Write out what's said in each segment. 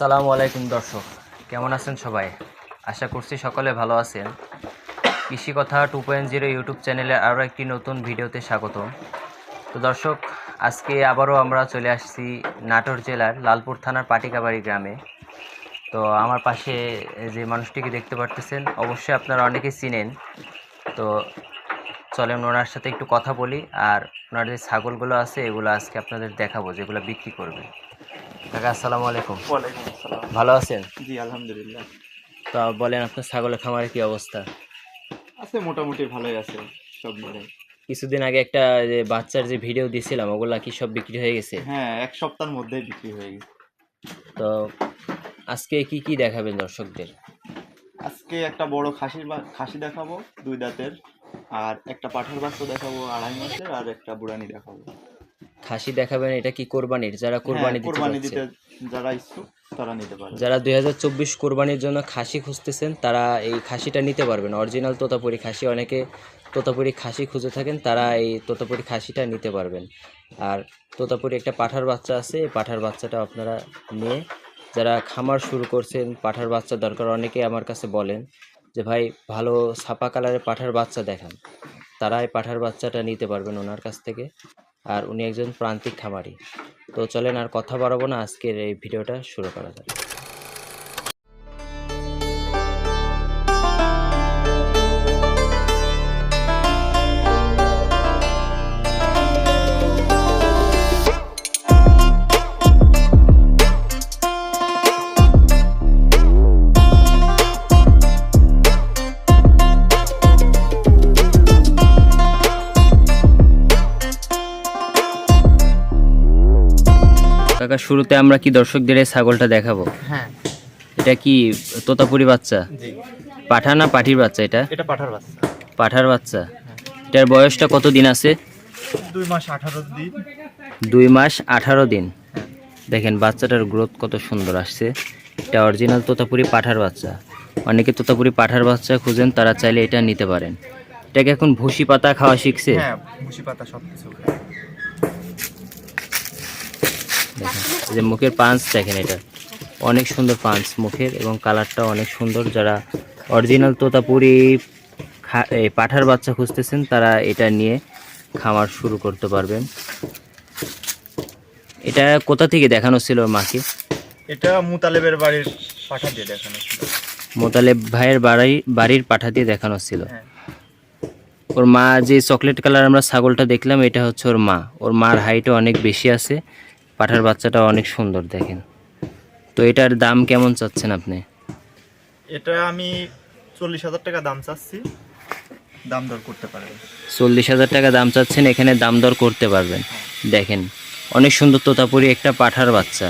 আসসালামু আলাইকুম, দর্শক। কেমন আছেন সবাই? আশা করছি সকলে ভালো আছেন। কৃষি কথা টু পয়েন্ট জিরো ইউটিউব চ্যানেলে আরও একটি নতুন ভিডিওতে স্বাগত তো দর্শক, আজকে আবারও আমরা চলে আসছি নাটোর জেলার লালপুর থানার পাটিকাবাড়ি গ্রামে। তো আমার পাশে যে মানুষটিকে দেখতে পারতেছেন, অবশ্যই আপনারা অনেকেই চিনেন। তো চলেন ওনার সাথে একটু কথা বলি, আর ওনার যে ছাগলগুলো আছে, এগুলো আজকে আপনাদের দেখাবো, যেগুলো বিক্রি করবে। কাকা আসসালামু আলাইকুম। ওয়ালাইকুম আসসালাম। ভালো আছেন? জি আলহামদুলিল্লাহ। তো বলেন আপনার ছাগলের খামারের কি অবস্থা? আছে মোটামুটি ভালোই আছে সব মিলে। কিছুদিন আগে একটা যে বাচ্চার যে ভিডিও দিয়েছিলাম ওগুলা কি সব বিক্রি হয়ে গেছে? হ্যাঁ এক সপ্তাহের মধ্যেই বিক্রি হয়ে গেছে। তো আজকে কি কি দেখাবেন দর্শকদের? আজকে একটা বড় খাসির খাসি দেখাবো দুই দাঁতের আর একটা পাঠার বাচ্চা দেখাবো আড়াই মাসের আর একটা বুড়ানি দেখাবো। খাসি দেখাবেন এটা কি কোরবানির? যারা কোরবানি হ্যাঁ, দিতে কোরবানি দিতে যারা ইচ্ছুক তারা নিতে পারে। যারা দুই হাজার চব্বিশ কোরবানির জন্য খাসি খুঁজতেছেন তারা এই খাসিটা নিতে পারবেন। অরিজিনাল তোতাপুরি খাসি অনেকে তোতাপুরি খাসি খুঁজে থাকেন তারা এই তোতাপুরি খাসিটা নিতে পারবেন। আর তোতাপুরি একটা পাঠার বাচ্চা আছে এই পাঠার বাচ্চাটা আপনারা নিয়ে যারা খামার শুরু করছেন পাঠার বাচ্চা দরকার অনেকে আমার কাছে বলেন যে ভাই ভালো ছাপা কালারের পাঠার বাচ্চা দেখান। তারা এই পাঠার বাচ্চাটা নিতে পারবেন ওনার কাছ থেকে। আর উনি একজন প্রান্তিক খামারি। তো চলেন আর কথা বাড়াবো না, আজকের এই ভিডিওটা শুরু করা যাক। কাকা শুরুতে আমরা কি দর্শকদের এই ছাগলটা দেখাবো? হ্যাঁ। এটা কি তোতাপুরি বাচ্চা? জি। পাঠা না পাঠির বাচ্চা এটা? এটা পাঠার বাচ্চা। পাঠার বাচ্চা। এটার বয়সটা কত দিন আছে? দুই মাস আঠারো দিন। দুই মাস আঠারো দিন। দেখেন বাচ্চাটার গ্রোথ কত সুন্দর আসছে। এটা অরিজিনাল তোতাপুরি পাঠার বাচ্চা। অনেকে তোতাপুরি পাঠার বাচ্চা খুঁজেন তারা চাইলে এটা নিতে পারেন। এটাকে এখন ভুসি পাতা খাওয়া শিখছে? হ্যাঁ ভুসি পাতা সব কিছু এই যে মুখের পাঞ্চ দেখেন এটা। অনেক সুন্দর পাঞ্চ মুখের এবং কালারটা অনেক সুন্দর। যারা অরিজিনাল তোতাপুরি পাঠার বাচ্চা খুঁজতেছেন তারা এটা নিয়ে খামার শুরু করতে পারবেন। এটা কোথা থেকে দেখানো ছিল মাকে? এটা মুতালেবের বাড়ির পাঠা দিয়ে দেখানো ছিল। মোতালেব ভাইয়ের বাড়ি বাড়ির পাঠা দিয়ে দেখানো ছিল। হ্যাঁ। ওর মা যে চকলেট কালার আমরা ছাগলটা দেখলাম এটা হচ্ছে ওর মা। ওর মার হাইটও অনেক বেশি আছে। পাঠার বাচ্চাটা অনেক সুন্দর দেখেন। তো এটার দাম কেমন চাচ্ছেন আপনি? এটা আমি চল্লিশ হাজার টাকা দাম চাচ্ছি। দাম দর করতে পারবে চল্লিশ হাজার টাকা দাম চাচ্ছেন এখানে দাম দর করতে পারবেন। দেখেন অনেক সুন্দর তোতাপুরি একটা পাঠার বাচ্চা।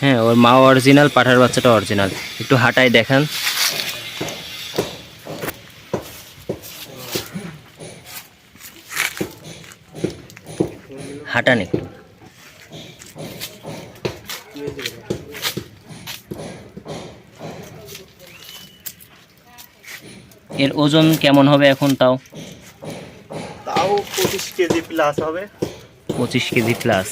হ্যাঁ ওর মা অরিজিনাল পাঠার বাচ্চাটা অরিজিনাল। একটু হাঁটায় দেখান। হাঁটান একটু। এর ওজন কেমন হবে এখন তাও? তাও পঁচিশ কেজি প্লাস হবে। পঁচিশ কেজি প্লাস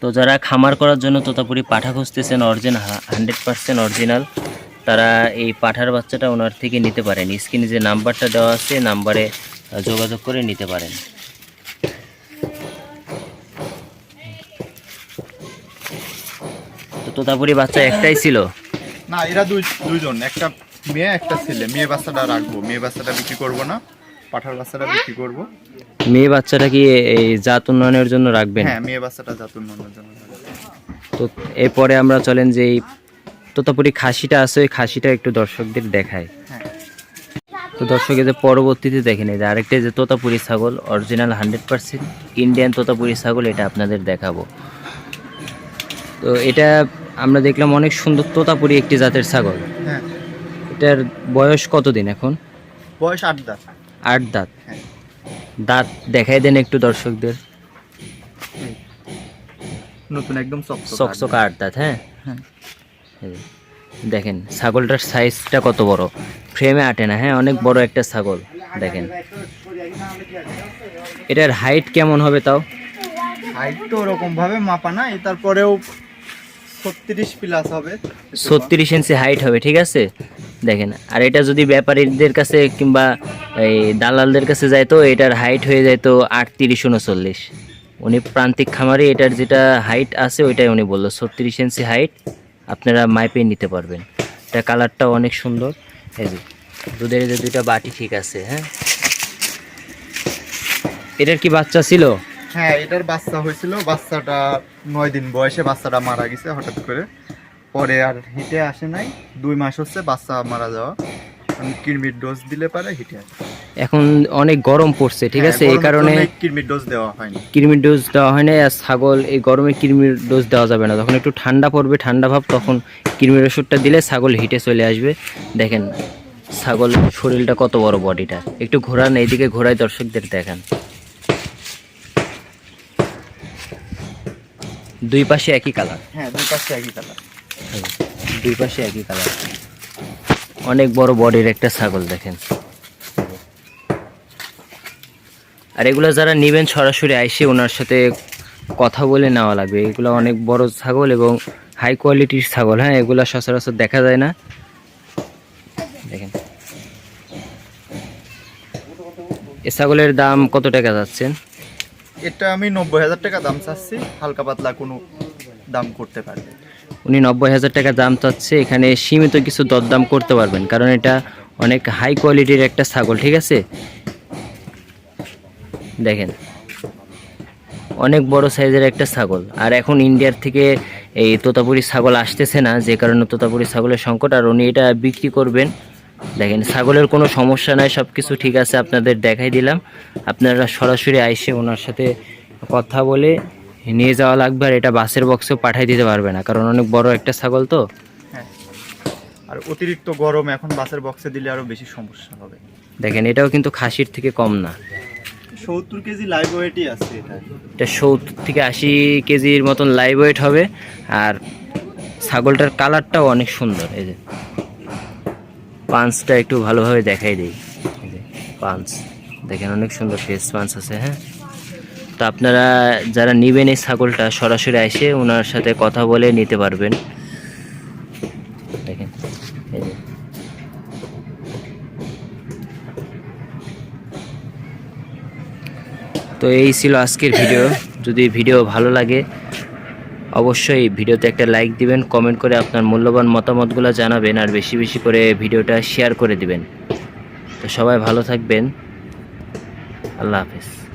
তো যারা খামার করার জন্য তোতাপুরি পাঠা খুঁজতেছেন অরিজিনাল হান্ড্রেড পার্সেন্ট অরিজিনাল তারা এই পাঠার বাচ্চাটা ওনার থেকে নিতে পারেন। স্ক্রিনে যে নাম্বারটা দেওয়া আছে নাম্বারে যোগাযোগ করে নিতে পারেন। তো তোতাপুরি বাচ্চা একটাই ছিল। না এরা দুই দুইজন একটা মেয়ে একটা ছেলে। মেয়ে বাচ্চাটা রাখব। মেয়ে বাচ্চাটা বিক্রি করব না। পাঠার বাচ্চাটা বিক্রি করব। মেয়ে বাচ্চাটা কি এই জাত উন্নয়নের জন্য রাখবেন? হ্যাঁ মেয়ে বাচ্চাটা জাত উন্নয়নের জন্য তো এরপরে আমরা চলেন যে এই তোতাপুরি খাসিটা আছে ওই খাসিটা একটু দর্শকদের দেখায় হ্যাঁ। তো দর্শক এদের পরবর্তীতে দেখেন এই যে আরেকটা যে তোতাপুরি ছাগল original hundred percent Indian Totapuri ছাগল এটা আপনাদের দেখাবো। তো এটা আমরা দেখলাম অনেক সুন্দর তোতাপুরি একটি জাতের ছাগল। হ্যাঁ। এটার বয়স কতদিন এখন? বয়স আট দাঁত। আট দাঁত। হ্যাঁ। দাঁত দেখাই দেন একটু দর্শকদের। নতুন একদম চকচক আট দাঁত হ্যাঁ? হ্যাঁ। দেখেন ছাগলটার সাইজটা কত বড়? ফ্রেমে আটে না হ্যাঁ? অনেক বড় একটা ছাগল দেখেন। এটার হাইট কেমন হবে তাও? হাইট তো ওরকম ভাবে মাপা নাই তারপরেও ছত্রিশ প্লাস হবে। ছত্রিশ ইঞ্চি হাইট হবে, ঠিক আছে? দেখেন, আর এটা যদি ব্যাপারীদের কাছে কিংবা এই দালালদের কাছে যায় তো এটার হাইট হয়ে যায় তো আটত্রিশ উনচল্লিশ। উনি প্রান্তিক খামারে, এটার যেটা হাইট আছে ওইটাই উনি বলল। ছত্রিশ ইঞ্চি হাইট আপনারা মাইপে নিতে পারবেন। এটা কালারটাও অনেক সুন্দর। এই যে, দুধের যে দুইটা বাটি ঠিক আছে হ্যাঁ? এটার কি বাচ্চা ছিল? হ্যাঁ এটার বাচ্চা হয়েছিল। বাচ্চাটা নয় দিন বয়সে বাচ্চাটা মারা গেছে হঠাৎ করে। পরে আর হিটে আসে নাই। দুই মাস হচ্ছে বাচ্চা মারা যাওয়া। আমি কিরমির ডোজ দিলে পারে হিটে আসে। এখন অনেক গরম পড়ছে ঠিক হ্যাঁ, আছে? এই কারণে কিরমির ডোজ দেওয়া হয়নি কৃমির ডোজ দেওয়া হয় না আর ছাগল এই গরমে কৃমির ডোজ দেওয়া যাবে না। যখন একটু ঠান্ডা পড়বে ঠান্ডা ভাব তখন কৃমির ওষুধটা দিলে ছাগল হিটে চলে আসবে। দেখেন ছাগল শরীরটা কত বড় বডিটা। একটু ঘোরান এইদিকে ঘোরায় দর্শকদের দেখান। দুই পাশে একই কালার? হ্যাঁ দুই পাশে একই কালার। দুই পাশে একই কালার। অনেক বড় বডির একটা ছাগল দেখেন। আর এগুলো যারা নেবেন সরাসরি আইসে ওনার সাথে কথা বলে নেওয়া লাগবে। এগুলো অনেক বড় ছাগল এবং হাই কোয়ালিটির ছাগল হ্যাঁ? এগুলো সচরাচর দেখা যায় না। দেখেন। এ ছাগলের দাম কত টাকা যাচ্ছেন? এটা আমি নব্বই হাজার টাকা দাম চাচ্ছি, হালকা পাতলা কোনো দাম করতে পারবে উনি নব্বই হাজার টাকা দাম চাচ্ছে, এখানে সীমিত কিছু দরদাম করতে পারবেন, কারণ এটা অনেক হাই কোয়ালিটির একটা ছাগল, ঠিক আছে? দেখেন, অনেক বড় সাইজের একটা ছাগল, আর এখন ইন্ডিয়ার থেকে এই তোতাপুরি ছাগল আসতেছে না, যে কারণে তোতাপুরি ছাগলের সংকট, আর উনি এটা বিক্রি করবেন দেখেন ছাগলের কোনো সমস্যা নাই সব কিছু ঠিক আছে আপনাদের দেখাই দিলাম। আপনারা সরাসরি আইসে ওনার সাথে কথা বলে নিয়ে যাওয়া লাগবে আর এটা বাসের বক্সেও পাঠিয়ে দিতে পারবে না কারণ অনেক বড় একটা ছাগল তো। হ্যাঁ। আর অতিরিক্ত গরম এখন বাসের বক্সে দিলে আরও বেশি সমস্যা হবে। দেখেন এটাও কিন্তু খাসির থেকে কম না। সত্তর কেজি লাইভ ওয়েটই আছে এটা। এটা সত্তর থেকে আশি কেজির মতন লাইভ ওয়েট হবে আর ছাগলটার কালারটাও অনেক সুন্দর এই যে। পাঞ্চটা একটু ভালোভাবে দেখাই দিই। পাঞ্চ দেখেন অনেক সুন্দর ফেস পাঞ্চ আছে হ্যাঁ? তো আপনারা যারা নেবেন এই ছাগলটা, সরাসরি এসে ওনার সাথে কথা বলে নিতে পারবেন। দেখেন তো এই ছিল আজকের ভিডিও। যদি ভিডিও ভালো লাগে অবশ্যই ভিডিওতে একটা লাইক দিবেন কমেন্ট করে আপনার মূল্যবান মতামতগুলো জানাবেন আর বেশি বেশি করে ভিডিওটা শেয়ার করে দিবেন। তো সবাই ভালো থাকবেন। আল্লাহ হাফেজ।